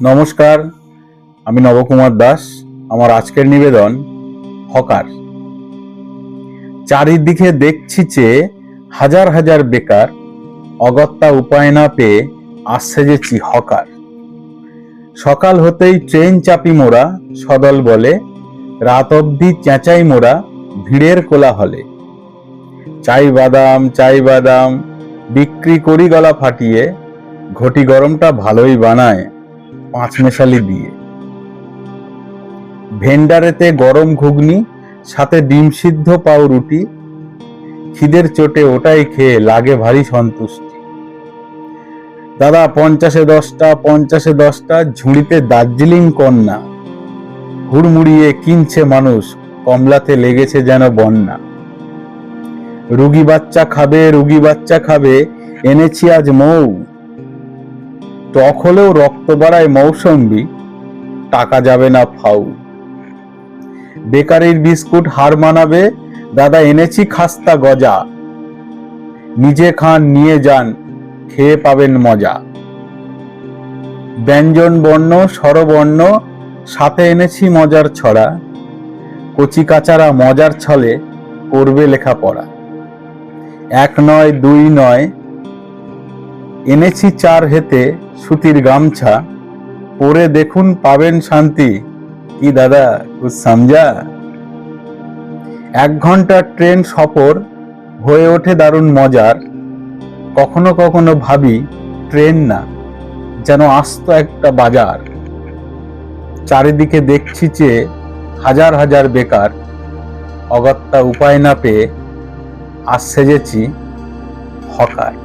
নমস্কার, আমি নবকুমার দাস, আমার আজকের নিবেদন হকার। চারিদিকে দেখছি যে হাজার হাজার বেকার অগত্যা উপায় না পেয়ে আসছে যেছি হকার। সকাল হতেই ট্রেন চাপি মোড়া সদল বলে, রাত অবধি চেঁচাই মোড়া ভিড়ের কোলাহলে। চাই বাদাম চাই বাদাম, বিক্রি করি গলা ফাটিয়ে, ঘটি গরমটা ভালোই বানায়। পাঁচ মেশালি দিয়ে ভেন্ডারেতে গরম ঘুগনি, সাথে ডিম সিদ্ধ পাও রুটি খিদের চোটে ওটাই খেয়ে লাগে ভারী সন্তুষ্টি। দাদা, পঞ্চাশে দশটা পঞ্চাশে দশটা, ঝুড়িতে দার্জিলিং কন্যা। হুড়মুড়িয়ে কিনছে মানুষ, কমলাতে লেগেছে যেন বন্যা। রুগী বাচ্চা খাবে, রুগী বাচ্চা খাবে, এনেছি আজ মৌ। টক হলেও রক্ত বাড়ায় মৌসম্বি, টাকা যাবে না ফাউ। বেকারির বিস্কুট হার মানাবে, দাদা এনেছি খাস্তা গজা। নিজে খান, নিয়ে যান, খেয়ে পাবেন মজা। ব্যঞ্জন বর্ণ, স্বরবর্ণ, সাথে এনেছি মজার ছড়া। কচি কাচারা মজার ছলে করবে লেখাপড়া। এক নয়, দুই নয় এনেছি চার হেতে সুতির গামছা। পরে দেখুন পাবেন শান্তি। কি দাদা সমঝা এক ঘণ্টার ট্রেন সফর, হয়ে ওঠে দারুণ মজার। কখনো কখনো ভাবি, ট্রেন না, যেন আস্ত একটা বাজার। চারিদিকে দেখছি যে হাজার হাজার বেকার। অগত্যা উপায় না পেয়ে আজ সেজেছি হকার।